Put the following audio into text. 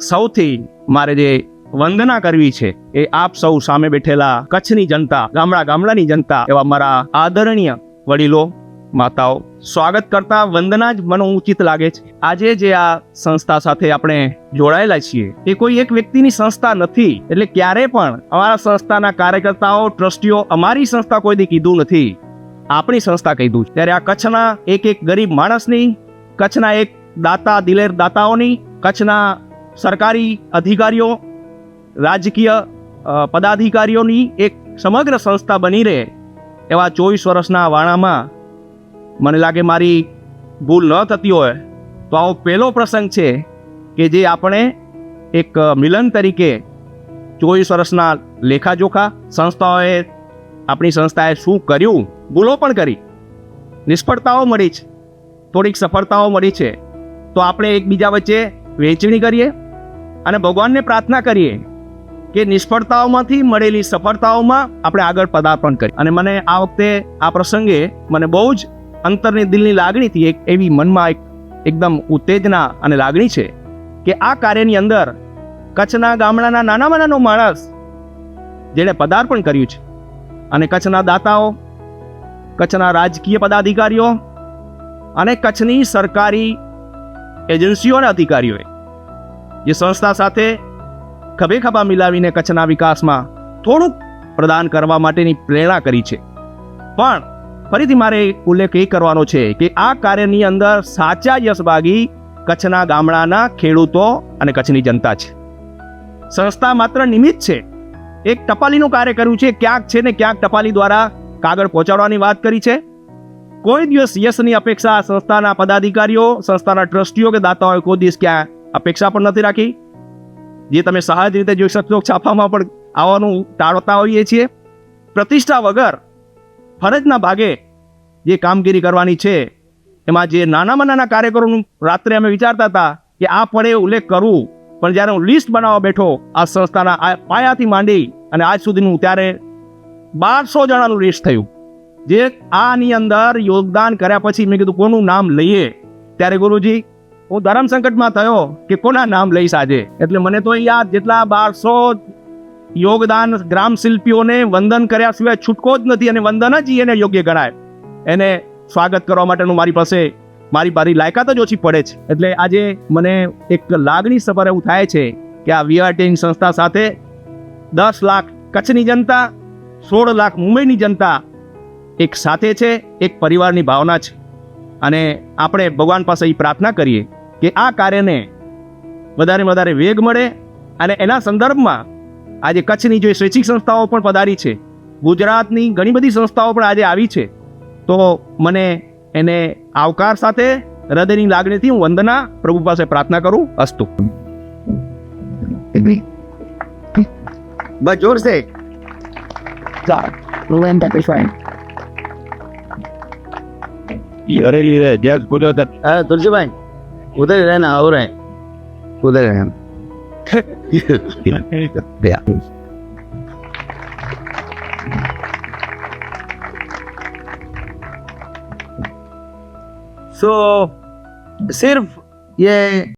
સૌથી મારે જે વંદના કરવી છે, એ આપ સૌ સામે બેઠેલા કચ્છની જનતા, ગામડા ગામડાની જનતા, એવા મારા આદરણીય વડીલો, માતાઓ, સ્વાગત કરતા વંદના જ મને ઉચિત લાગે છે આજે જે આ સંસ્થા સાથે આપણે જોડાયેલા છીએ, એ કોઈ એક વ્યક્તિની સંસ્થા નથી, એટલે ક્યારે પણ અમારા સંસ્થાના કાર્યકર્તાઓ, ટ્રસ્ટીઓ અમારી સંસ્થા કોઈ દી કીધું નથી આપણી સંસ્થા કીધું. ત્યારે આ કચ્છના એક એક ગરીબ માણસની, કચ્છના એક દાતા, દિલેર દાતાઓની, કચ્છના સરકારી અધિકારીઓ, રાજકીય પદાધિકારીઓની એક સમગ્ર સંસ્થા બની રહે એવા ચોવીસ વર્ષના વાણામાં મને લાગે મારી ભૂલ ન થતી હોય તો આવો પહેલો પ્રસંગ છે કે જે આપણે એક મિલન તરીકે ચોવીસ વર્ષના લેખાજોખા સંસ્થાઓએ આપણી સંસ્થાએ શું કર્યું, ભૂલો પણ કરી. નિષ્ફળતાઓ મળી છે, થોડીક સફળતાઓ મળી છે. તો આપણે એકબીજા વચ્ચે વહેંચણી કરીએ. અને ભગવાનને પ્રાર્થના કરીએ કે નિષ્ફળતાઓમાંથી મળેલી સફળતાઓમાં આપણે આગળ પદાર્પણ કરીએ. અને મને આ વખતે, આ પ્રસંગે મને બહુ જ અંતરની દિલની લાગણીથી એક એવી મનમાં એક એકદમ ઉત્તેજના અને લાગણી છે કે આ કાર્યની અંદર કચ્છના ગામડાના નાનામાં નાનો માણસ જેણે પદાર્પણ કર્યું છે. અને કચ્છના દાતાઓ, કચ્છના રાજકીય પદાધિકારીઓ અને કચ્છની સરકારી એજન્સીઓના અધિકારીઓએ જે સંસ્થા સાથે ખભે ખભા મિલાવીને કચ્છના વિકાસમાં થોડુંક પ્રદાન કરવા માટેની પ્રેરણા કરી છે. પણ ફરીથી મારે ઉલ્લેખ એ કરવાનો છે કે આ કાર્યની અંદર સાચા યશભાગી કચ્છના ગામડાના ખેડૂતો અને કચ્છની જનતા છે. સંસ્થા માત્ર નિમિત્ત છે. એક ટપાલીનું કાર્ય કર્યું છે. ક્યાંક છે ને ક્યાંક ટપાલી દ્વારા કાગળ પહોંચાડવાની વાત કરી છે. કોઈ દિવસ યશની અપેક્ષા સંસ્થાના પદાધિકારીઓ, સંસ્થાના ટ્રસ્ટીઓ કે દાતાઓએ કોઈ દિવસ ક્યાં અપેક્ષા પણ નથી રાખી. જે તમે સહજ રીતે જોઈ શકશો, છાપામાં પણ આવવાનું ટાળતા હોઈએ છીએ. પ્રતિષ્ઠા વગર ફરજના ભાગે જે કામગીરી કરવાની છે, એમાં જે નાનામાં નાના કાર્યકરોનું રાત્રે અમે વિચારતા હતા કે આ પડે ઉલ્લેખ કરું, પણ જ્યારે હું લિસ્ટ બનાવવા બેઠો, આ સંસ્થાના આ પાયાથી માંડી અને આજ સુધીનું ત્યારે બારસો જણાનું લિસ્ટ થયું. જે આની અંદર યોગદાન કર્યા પછી મેં કીધું, કોનું નામ લઈએ? ત્યારે ગુરુજી હું ધર્મ સંકટમાં થયો કે કોના નામ લઈશ આજે? એટલે મને તો યાદ જેટલા બારસો યોગદાન ગ્રામ શિલ્પીઓને વંદન કર્યા સિવાય છૂટકો જ નથી અને વંદન જ એને યોગ્ય ગણાય. એને સ્વાગત કરવા માટેનું મારી પાસે મારી મારી લાયકાત જ ઓછી પડે છે. એટલે આજે મને એક લાગણી સભર એવું થાય છે કે આ વીઆરટીની સંસ્થા સાથે દસ લાખ કચ્છની જનતા, સોળ લાખ મુંબઈની જનતા એક સાથે છે, એક પરિવારની ભાવના છે. અને આપણે ભગવાન પાસે એ પ્રાર્થના કરીએ કે આ કાર્યને વધારે વધારે વેગ મળે અને એના સંદર્ભમાં આજે કચ્છની જે સ્વૈચ્છિક સંસ્થાઓ પણ પધારી છે ગુજરાતની ઘણી બધી સંસ્થાઓ પણ આજે આવી છે તો મને એને આવકાર સાથે હૃદયની લાગણીથી હું વંદના પ્રભુ પાસે પ્રાર્થના કરું અસ્તુ. બસ જોર સે Linda Befriend. अरे ये जैस बोलो तो हाँ तुलसी भाई उधर ही रहना हो रहे हैं उधर ही रहना या સો સિર્ફ ये